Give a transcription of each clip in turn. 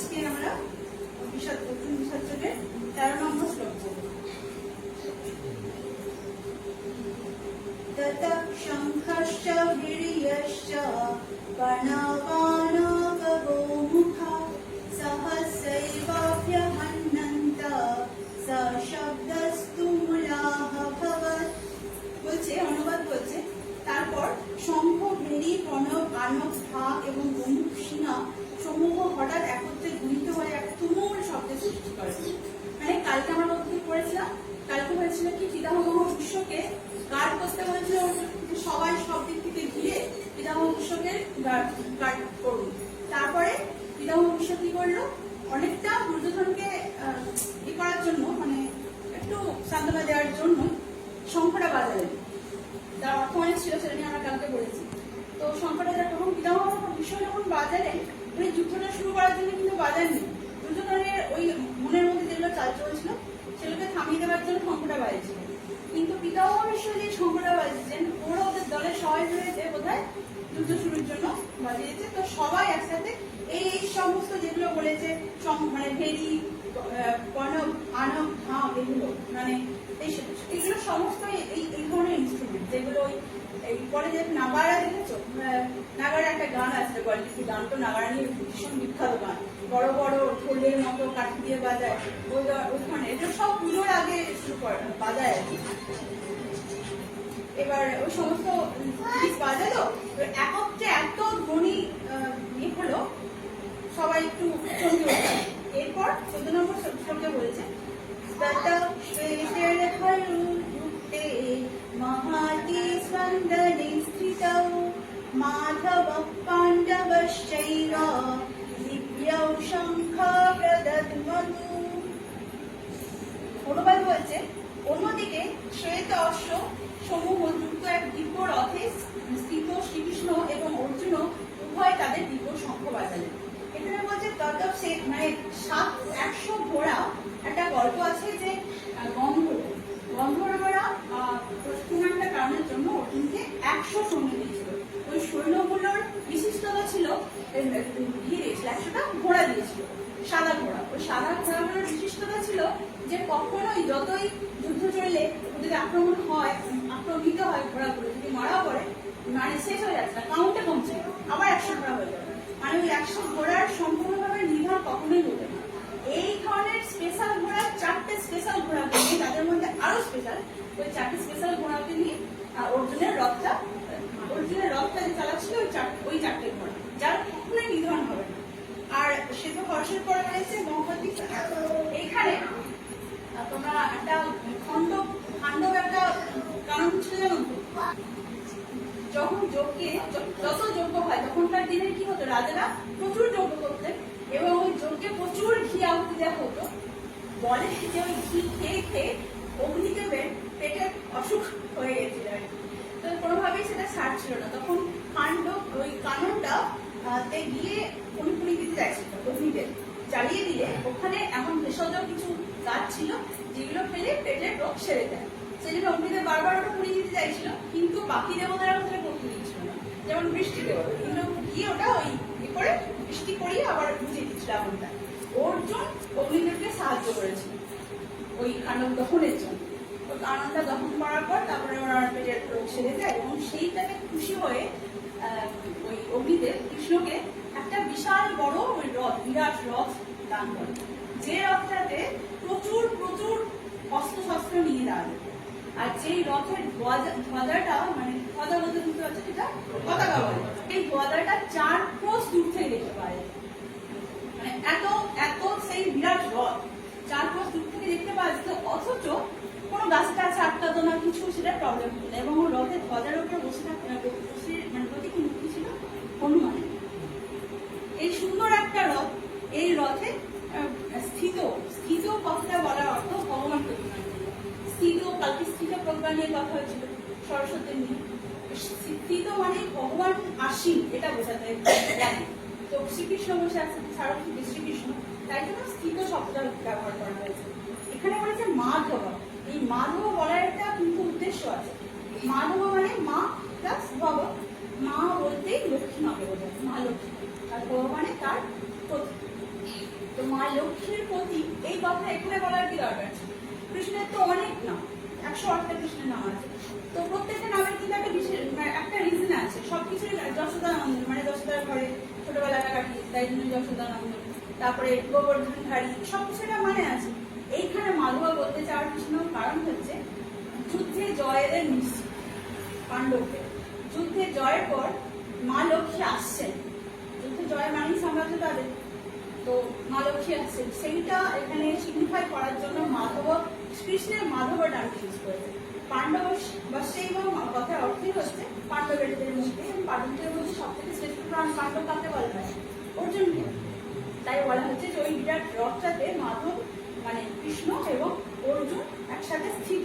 আজকে আমরা বিসর্জন বিসর্জনের তেরো নম্বর শ্লোক তত শঙ্খশ্চ অনুবাদ করছে। তারপর শঙ্খ আনব ধা এবং বন্দুক সিনা সমূহ হঠাৎ একত্রে গুলিত হয়ে এক তুমুল শব্দের সৃষ্টি করে। মানে কালকে আমরা বক্তব্য পড়েছিলাম? কালকে হয়েছিল কি পিতামহ বিশ্বকে গার্ড করতে বলেছিল সবাই সব দিক থেকে ঘিরে পিতামহ বিশ্বকে গার্ড গার্ড করুন তারপরে পিতামহ বিশ্ব কি করল? অনেকটা দুর্যোধনকে ই করার জন্য মানে একটু সান্ত্বনা দেওয়ার জন্য শঙ্খটা বাজালেন। তার অর্থ অনেক ছিল, সেটা নিয়ে আমরা কালকে বলেছি তো বিশ্ব যখন বাজালেন উনি যুদ্ধটা শুরু করার জন্য কিন্তু বাজাননি দুর্যোধনের ওই মনের মধ্যে যেগুলো চাল চলছিল, সেগুলোকে থামিয়ে দেওয়ার জন্য শঙ্করটা বাজিয়েছিল। কিন্তু পিতামহ বিশ্ব যে শঙ্করটা বাজিয়েছেন, ওরা ওদের দলের সবাই রয়েছে বোধহয় যুদ্ধ শুরুর জন্য বাজিয়েছে, তো সবাই একসাথে এই এই সমস্ত যেগুলো বলেছে মানে ভেরি কনক আনব ধাম এগুলো মানে এগুলো সমস্ত এই ধরনের ইনস্ট্রুমেন্ট যেগুলো ওই পরে যে নাগারা দেখেছ? নাগারা একটা গান আছে গল্পি গান তো নাগারা নিয়ে ভীষণ বিখ্যাত গান। বড় বড় ঢোলের মতো কাঠি দিয়ে বাজায়। ওই ওখানে এগুলো সব পুজোর আগে শুরু করে, বাজায় আর কি। এবার ওই সমস্ত জিনিস বাজালো। একত্রে এত ধ্বনি ইয়ে হলো, সবাই একটু চমকে উঠল। এরপর চোদ্দ নম্বর শ্লোকে বলেছে মাধব দিব্যৌ শঙ্খ প্রদদ্মনু অনুবাদ বলছে অন্যদিকে শ্বেত অশ্ব সমূহ যুক্ত এক দিব্য রথে স্থিত শ্রীকৃষ্ণ এবং অর্জুন উভয় তাদের দিব্য শঙ্খ বাজালেন। এখানে বলছে তত সে মানে সাত, একশো ঘোড়া একটা গল্প আছে যে গন্ধর্ব গন্ধর্বরা কোনো একটা কারণের জন্য অর্জুনকে একশো সৈন্য দিয়েছিল। ওই সৈন্যগুলোর বিশিষ্টতা ছিল ইয়ে একশোটা ঘোড়া দিয়েছিল, সাদা ঘোড়া। ওই সাদা ঘোড়াগুলোর বিশিষ্টতা ছিল যে কখনোই যতই যুদ্ধ চললে যদি আক্রমণ হয়, আক্রমিত হয় ঘোড়াগুলো, যদি মারা পড়ে মানে শেষ হয়ে যাচ্ছে কাউন্টে কমছে আবার একশো ঘোড়া হয়ে যাবে। মানে ওই একশো ঘোড়ার সম্পূর্ণভাবে নির্ভর কখনোই হতে না। এই ধরনের স্পেশাল ঘোড়া, চারটে স্পেশাল নিয়ে তাদের মধ্যে আরও স্পেশাল ওই চারটে স্পেশাল ঘোড়াকে নিয়ে আহ, অর্জুনের রথটা অর্জুনের রথটা যে চালাচ্ছিল ওই চারটে ওই চারটে ঘোড়া যার কখনোই নিধন হবে না আর সে তো হর্ষের পরে রয়েছে মহাপাতি এইখানে আহ, তোমরা একটা খণ্ড খাণ্ডব একটা কারণ ছিল যখন যজ্ঞে যত যজ্ঞ হয়, তখনকার দিনে কি হতো? রাজারা প্রচুর যজ্ঞ করতেন এবং ওই যজ্ঞে প্রচুর ঘি আহুতি দেওয়া হতো। বলে যে ওই ঘি খেয়ে খেয়ে অগ্নিদেবের পেটে অসুখ হয়ে গেছিল আর কি। তো কোনোভাবেই সেটা ছাড়ছিল না। তখন কাণ্ড ওই কাননটা তে গিয়ে পুনি পুনি দিতে চাইছিল অগ্নিদেব জ্বালিয়ে দিলে। ওখানে এমন ভেষজ কিছু গাছ ছিল যেগুলো খেলে পেটের রোগ সেরে যায় সেজন্য অগ্নিদেব বারবার ওটা পুড়িয়ে দিতে চাইছিল, কিন্তু বাকি দেবতারা ওখানে করতে দিচ্ছিল না। যেমন বৃষ্টি দেবতা। কিন্তু গিয়ে ওটা ওই ই করে, বৃষ্টি করিয়ে আবার বুঝিয়ে দিচ্ছিল আগুনটা অর্জুন অগ্নিদেবকে সাহায্য করেছিল, ওই কাণ্ডব দহনের জন্য। তো দহন করার পর তারপরে ওনার পেটের রোগ সেরে যায় এবং সেইটাকে খুশি হয়ে ওই অগ্নিদেব কৃষ্ণকে একটা বিশাল বড় ওই রথ বিরাট রথ দান করে যে রথটাতে প্রচুর আর যেই রথের ধ্বজা- ধ্বজাটা মানে ধ্বজা বলতে বুঝতে পারছ যেটা পতাকা বলে। এই ধ্বজাটা চার ক্রোশ দূর থেকে দেখতে যায় মানে এত এত সেই বিরাট রথ, চার পাঁচ দূর থেকে দেখতে পাওয়া যেত অথচ কোনো গাছ টাছ আটকাতো না, কিছু সেটা প্রবলেম হতো এবং রথের ধ্বজার উপরে বসে থাকতো না বসে মানে প্রতীক মূর্তি ছিল হনুমান। এই সুন্দর একটা রথ, এই রথে স্থিত স্থিত কথাটা বলার অর্থ ভগবান প্রতিমা স্থিত স্থিত প্রজ্ঞা নিয়ে কথা হয়েছিল সরস্বতী নিয়ে। মানে ভগবান আসীন, এটা বোঝাতে তো শ্রীকৃষ্ণ বসে আছে সারস্বতী শ্রীকৃষ্ণ। তাই জন্য স্থিত ব্যবহার করা হয়েছে। এখানে বলেছে মাধব এই মাধব বলার একটা কিন্তু উদ্দেশ্য আছে। মাধব মানে মা প্লাস ভব মা বলতেই লক্ষ্মী মাকে বোঝায়, মা লক্ষ্মী। আর ভগবানে তার প্রতীক এই কথা এখানে বলার কি দরকার? কৃষ্ণের তো অনেক নাম। একশো কৃষ্ণের নাম আছে। তো প্রত্যেকটা নামের কিন্তু একটা বিশেষ মানে একটা রিজন আছে। সবকিছুই যশোদা নন্দন মানে যশোদার ঘরে ছোটবেলাটা কাটি তাই জন্য যশোদা নন্দন তারপরে গোবর্ধন ধারী সবকিছু একটা মানে আছে। এইখানে মাধবা বলতে চাওয়ার পিছনে কারণ হচ্ছে যুদ্ধে জয়ের নিশ্চিত পাণ্ডবদের। যুদ্ধে জয়ের পর মা লক্ষ্মী আসছেন। যুদ্ধে জয় মানেই সাম্রাজ্য তাদের। তো মা লক্ষ্মী আসছেন। সেইটা এখানে সিগনিফাই করার জন্য মাধব কৃষ্ণের মাধব ডানকে ইউজ করেছে। পাণ্ডব বা সেই কথার অর্থই হচ্ছে পাণ্ডবের মধ্যে এবং পাণ্ডবদের মধ্যে সব থেকে শ্রেষ্ঠ প্রাণ পাণ্ডব কাকে বলা? হয় অর্জুনকে। তাই বলা হচ্ছে যে ওই বিরাট রথটাতে মাধব মানে কৃষ্ণ এবং অর্জুন একসাথে স্থিত।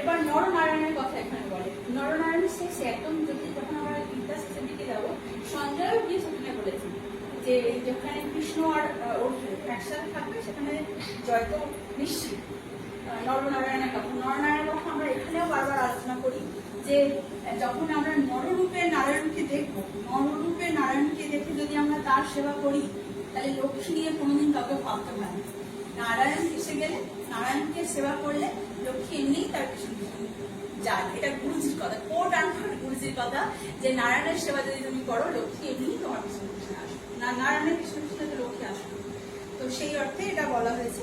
এবার নরনারায়ণের কথা এখানে বলে। নরনারায়ণের শেষে একদম যদি যখন আমরা গীতা দিকে যাব, সঞ্জয় গিয়ে সেখানে বলেছেন যে যেখানে কৃষ্ণ আর অর্জুন একসাথে থাকবে, সেখানে জয় তো নিশ্চিত আহ, নরনারায়ণের কথা নরনারায়ণের কথা আমরা এখানেও বারবার আলোচনা করি যে যখন আমরা নররূপে নারায়ণকে দেখব নররূপে নারায়ণকে দেখে যদি আমরা তার সেবা করি তাহলে লক্ষ্মী নিয়ে কোনোদিন কাউকে ভাবতে না। নারায়ণ এসে গেলে নারায়ণকে সেবা করলে লক্ষ্মী এমনিই তার পিছনে পিছনে যায়। এটা গুরুজির কথা কোট আন গুরুজির কথা যে নারায়ণের সেবা যদি তুমি করো লক্ষ্মী এমনিই তোমার পিছনে পিছনে আসবে। না নারায়ণের পিছনে পিছনে তো লক্ষ্মী আসবে। তো সেই অর্থে এটা বলা হয়েছে।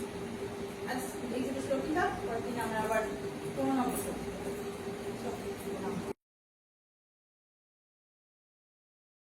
এই ছিল সঙ্গীতা পরের আমরা আবার কোনো নমস্কার